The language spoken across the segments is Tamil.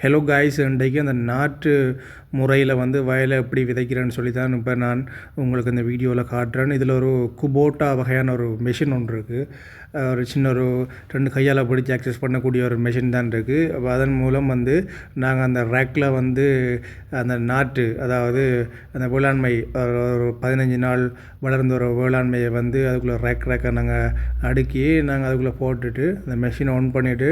ஹலோ காய்ஸ் இன்றைக்கு அந்த நாட்டு முறையில் வந்து வயலை எப்படி விதைக்கிறேன்னு சொல்லி தான் இப்போ நான் உங்களுக்கு இந்த வீடியோவில் காட்டுறேன். இதில் ஒரு குபோட்டா வகையான ஒரு மெஷின் ஒன்று இருக்குது ஒரு சின்ன ஒரு ரெண்டு கையால் பிடிச்சி ஆக்சஸ் பண்ணக்கூடிய ஒரு மெஷின் தான் இருக்குது அப்போ அதன் மூலம் வந்து நாங்கள் அந்த ரேக்கில் வந்து அந்த நாட்டு அதாவது அந்த வேளாண்மை ஒரு பதினஞ்சு நாள் வளர்ந்த ஒரு வேளாண்மையை வந்து அதுக்குள்ளே ரேக் ரேக்கை நாங்கள் அடுக்கி நாங்கள் அதுக்குள்ளே போட்டுட்டு அந்த மெஷினை ஆன் பண்ணிவிட்டு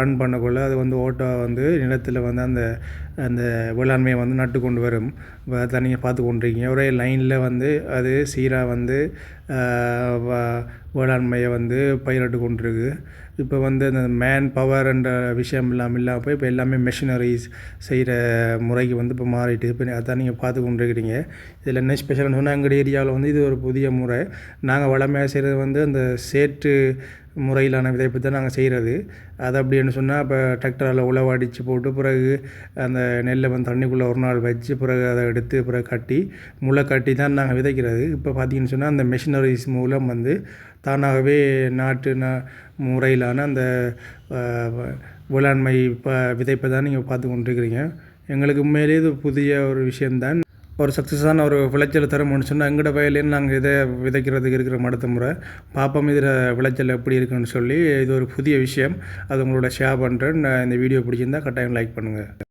ரன் பண்ணக்குள்ளே அது வந்து ஓட்டோ வந்து நிலத்தில் வந்து அந்த அந்த தன்மையை வந்து நட்டு கொண்டு வரும். இப்போ அதை நீங்கள் பார்த்து கொண்டிருக்கீங்க. ஒரே லைனில் வந்து அது சீராக வந்து வேளாண்மையை வந்து பயிரிட்டு கொண்டிருக்கு. இப்போ வந்து அந்த மேன் பவர்ன்ற விஷயம் இல்லாமல் இல்லாமல் போய் இப்போ எல்லாமே மெஷினரிஸ் செய்கிற முறைக்கு வந்து இப்போ மாறிட்டு இப்போ அதான் நீங்கள் பார்த்து கொண்டிருக்கிறீங்க. இதில் என்ன ஸ்பெஷல்னு சொன்னால் எங்கள் ஏரியாவில் வந்து இது ஒரு புதிய முறை. நாங்கள் வளமையாக செய்கிறது வந்து அந்த சேற்று முறையிலான விதைப்பு தான் நாங்கள் செய்கிறது. அது அப்படின்னு சொன்னால் இப்போ டிராக்டரால் உழவு அடித்து போட்டு பிறகு அந்த நெல்லை வந்து தண்ணிக்குள்ளே ஒரு நாள் வச்சு பிறகு அதை எடுத்து பிறகு கட்டி முளை கட்டி தான் நாங்கள் விதைக்கிறது. இப்போ பார்த்தீங்கன்னு சொன்னால் அந்த மெஷினரிஸ் மூலம் வந்து தானாகவே நாட்டு ந முறையிலான அந்த வேளாண்மை இப்போ விதைப்பை தான் நீங்கள் பார்த்து கொண்டிருக்கிறீங்க. எங்களுக்கு உண்மையிலேயே இது புதிய ஒரு விஷயம்தான். ஒரு சக்ஸஸான ஒரு விளைச்சல் தரமுன்னு சொன்னால் எங்கட வயலையும் நாங்கள் இதை விதைக்கிறதுக்கு இருக்கிற அடுத்த முறை பார்ப்போம் இதில் விளைச்சல் எப்படி இருக்குன்னு சொல்லி இது ஒரு புதிய விஷயம். அது உங்களோட ஷேர் பண்ணுறேன் இந்த வீடியோ பிடிச்சிருந்தா கட்டாயம் லைக் பண்ணுங்கள்